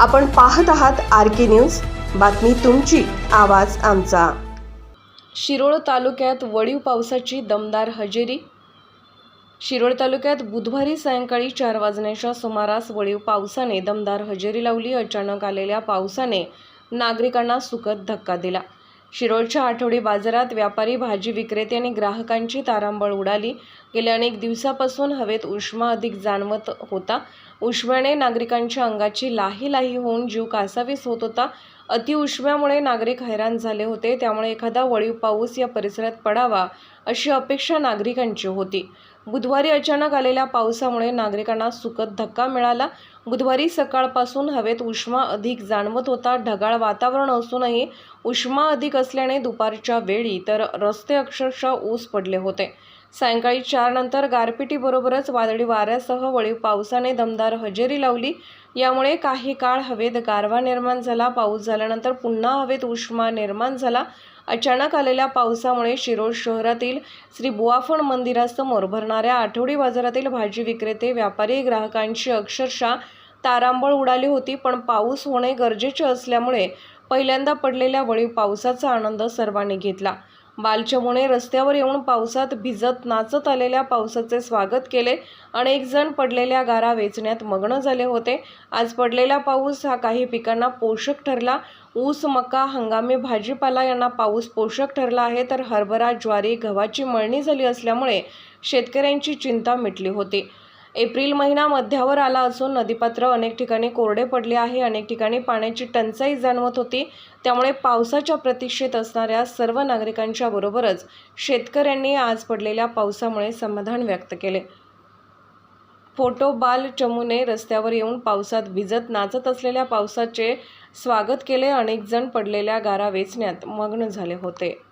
आपण पाहत आहात आर के न्यूज. बातमी तुमची आवाज आमचा. शिरोळ तालुक्यात वळीव पावसाची दमदार हजेरी. शिरोळ तालुक्यात बुधवारी सायंकाळी चार वाजण्याच्या सुमारास वळीव पावसाने दमदार हजेरी लावली. अचानक आलेल्या पावसाने नागरिकांना सुखद धक्का दिला. शिरोळच्या आठवडी बाजारात व्यापारी भाजी विक्रेते आणि ग्राहकांची तारांबळ उडाली. गेल्या अनेक दिवसापासून हवेत उष्मा अधिक जाणवत होता. उष्म्याने नागरिकांच्या अंगाची लाही लाही होऊन जीव कासावीस होत होता. अतिउष्म्यामुळे नागरिक हैराण झाले होते. त्यामुळे एखादा वळीव पाऊस या परिसरात पडावा अशी अपेक्षा नागरिकांची होती. बुधवारी अचानक आलेल्या पावसामुळे नागरिकांना सुखद धक्का मिळाला. बुधवारी सकाळपासून हवेत उष्मा अधिक जाणवत होता. ढगाळ वातावरण असूनही उष्मा अधिक असल्याने दुपारच्या वेळी तर रस्ते अक्षरशः ऊस पडले होते. सायंकाळी चारनंतर गारपिटीबरोबरच वादळी वाऱ्यासह वळीव पावसाने दमदार हजेरी लावली. यामुळे काही काळ हवेत गारवा निर्माण झाला. पाऊस झाल्यानंतर पुन्हा हवेत उष्मा निर्माण झाला. अचानक आलेल्या पावसामुळे शिरोळ शहरातील श्री बुवाफण मंदिरासमोर भरणाऱ्या आठवडी बाजारातील भाजी विक्रेते व्यापारी ग्राहकांची अक्षरशः तारांबळ उडाली होती. पण पाऊस होणे गरजेचे असल्यामुळे पहिल्यांदा पडलेल्या वळीव पावसाचा आनंद सर्वांनी घेतला. बालचमुने रस्त्यावर येऊन पावसात भिजत नाचत आलेल्या पावसाचे स्वागत केले अनेक जण पडलेल्या गारा वेचण्यात मग्न झाले होते. आज पडलेला पाऊस हा काही पिकांना पोषक ठरला. ऊस मका हंगामी भाजीपाला यांना पाऊस पोषक ठरला आहे. तर हरभरा ज्वारी गव्हाची मळणी झाली असल्यामुळे शेतकऱ्यांची चिंता मिटली होती. एप्रिल महिना मध्यावर आला असून नदीपात्र अनेक ठिकाणी कोरडे पडले आहे. अनेक ठिकाणी पाण्याची टंचाई जाणवत होती. त्यामुळे पावसाच्या प्रतीक्षेत असणाऱ्या सर्व नागरिकांच्या बरोबरच शेतकऱ्यांनी आज पडलेल्या पावसामुळे समाधान व्यक्त केले. फोटो बाल चमूने रस्त्यावर येऊन पावसात भिजत नाचत असलेल्या पावसाचे स्वागत केले. अनेक जण पडलेल्या गारा वेचण्यात मग्न झाले होते.